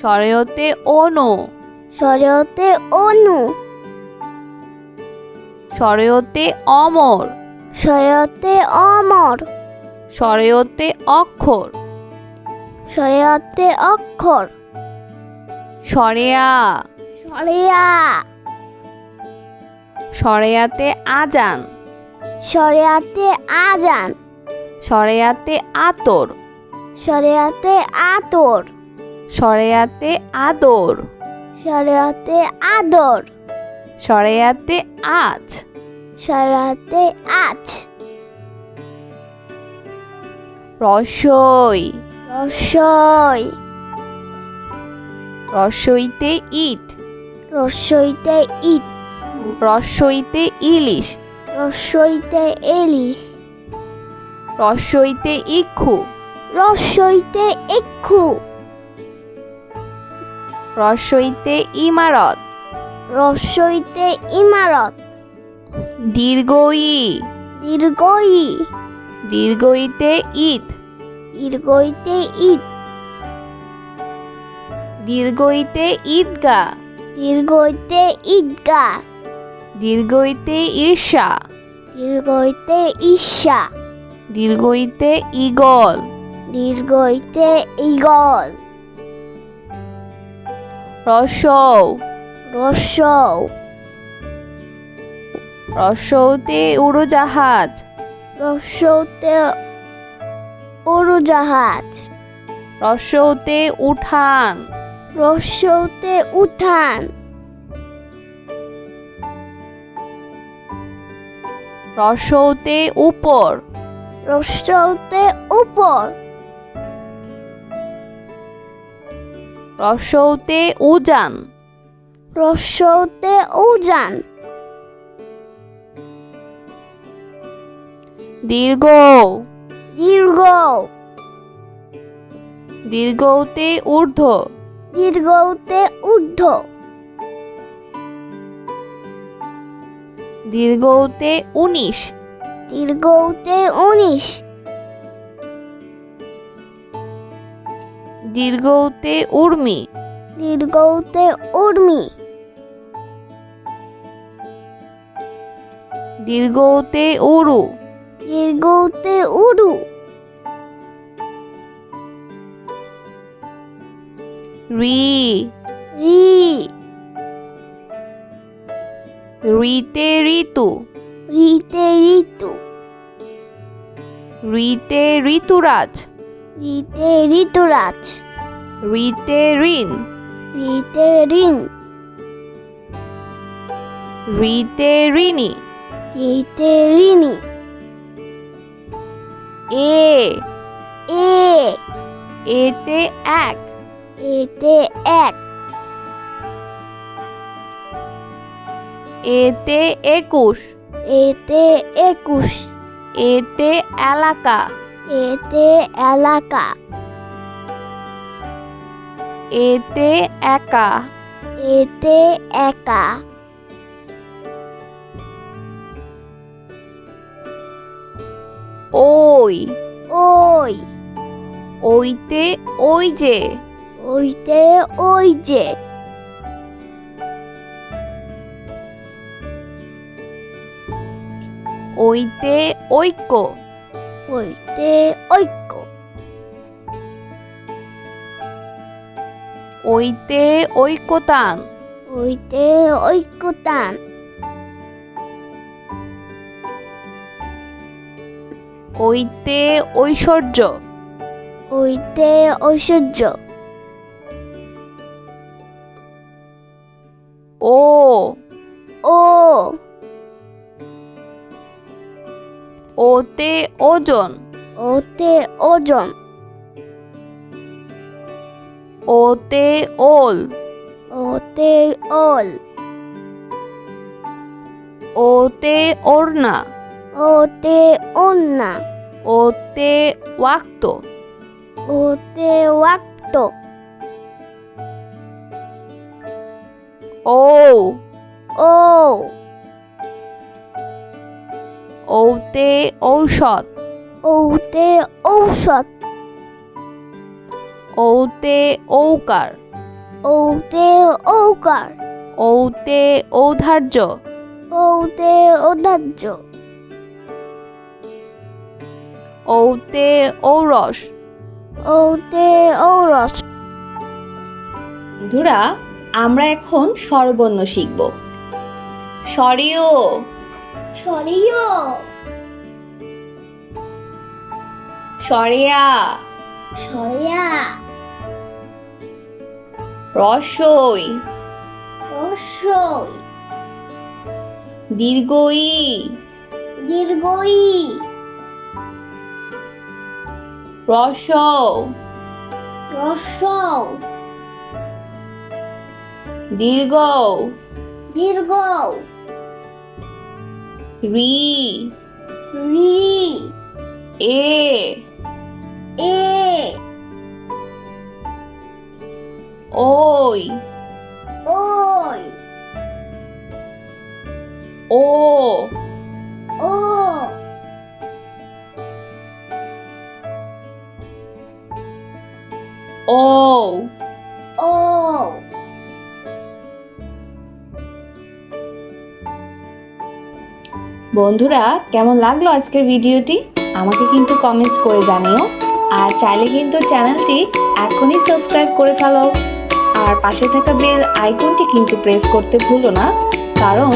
স্বরীয়তে অনু। শরীয়তে অনু। স্বরীয়তে অমর। শরীয়তে অমর। স্বরীয়তে অক্ষর। শরীয়তে অক্ষর। সরেয়া। শরিয়া সরেয়াতে আজান। শরিয়াতে আজান। সরেয়াতে আতর। শরিয়াতে আতর। সরেয়াতে আদর। সরেয়াতে আদর। সরেয়াতে আজ। শরিয়াতে আজ। রসই। রসই। রসইতে ইট। রসইতে ইট। রসইতে ইলিশ। রসইতে এলিশ রসইতে ইক্ষু। রসইতে এক্ষু রসইতে ইমারত। রসইতে ইমারত। দীর্ঘই। দীর্ঘই। দীর্ঘইতে ঈদ। দীর্ঘইতে ঈদ। দীর্ঘইতে ঈদগা দীর্ঘইতে ঈদগা দীর্ঘইতে ঈর্ষা। দীর্ঘইতে ঈর্ষা। দীর্ঘইতে ইগল দীর্ঘইতে ইগল রসৌ রসৌ রসৌতে উড়োজাহাজ। রসৌতে উড়োজাহাজ। রসৌতে উঠান। রসৌতে উঠান। রসৌতে উপর। রসৌতে উপর। রসৌতে উজান। রসৌতে উজান। দীর্ঘ। দীর্ঘ। দীর্ঘতে ঊর্ধ্ব। দীর্ঘতে ঊর্ধ্ব। দীর্ঘতে উনিশ দীর্ঘতে উনিশ দীর্ঘতে উর্মি। দীর্ঘতে উর্মি। দীর্ঘতে উরু। দীর্ঘতে উরু। রি। রি। রিতে ঋতু। রিতে ঋতু। রিতে ঋতুরাজ। রিতে ঋতুরাজ। রিতে ঋণ। রিতে ঋণ। রিতে ঋণী। রিতে ঋণী। এ। এ। এতে এক। এতে এক। এতে একুশ। এতে একুশ। এতে এলাকা। এতে এলাকা। এতে একা। এতে একা। ওই। ওই। ওইতে ওই যে। ওইতে ওই যে। ওইতে ঐক্য। ওইতে ঐক্য ওইতে ঐক্যতান ওইতে ঐক্যতান ওইতে ঐশ্বর্য ওইতে ঐশ্বর্য ও ও ওতে ওজন। ওতে ওজন। ওতে ওল। ওতে ওল। ওতে ওড়না। ওতে ওন্না ওতে ওয়াক্ত। ওতে ওয়াক্ত। ও। ও। ওতে ঔষধ। ওতে ঔষধ। ওতে ঔকার। ওতে ঔকার। ওতে ঔধার্য। ওতে ঔদার্য ওতে ঔরস। ওতে ঔরস। বন্ধুরা আমরা এখন স্বরবর্ণ শিখব। স্বরীয় সরিয়। স্বরেয়া সরিয়া। রসই। রসই। দীর্ঘই। দীর্ঘই। রস রস দীর্ঘ দীর্ঘ রি রি এ এ ওই ওই ও ও ও ও বন্ধুরা, কেমন লাগল আজকের ভিডিওটি? আমাকে কিন্তু কমেন্টস করে জানিও। আর চাইলে কিন্তু চ্যানেলটি এখনই সাবস্ক্রাইব করে ফেলো। আর পাশে থাকা বেল আইকনটি কিন্তু প্রেস করতে ভুলো না। কারণ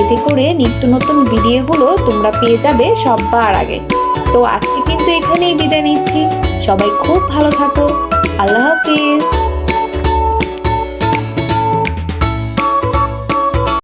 এতে করে নিত্য নতুন ভিডিওগুলো তোমরা পেয়ে যাবে সবার আগে। তো আজকে কিন্তু এখানেই বিদায় নিচ্ছি। সবাই খুব ভালো থাকো। আল্লাহ হাফিজ।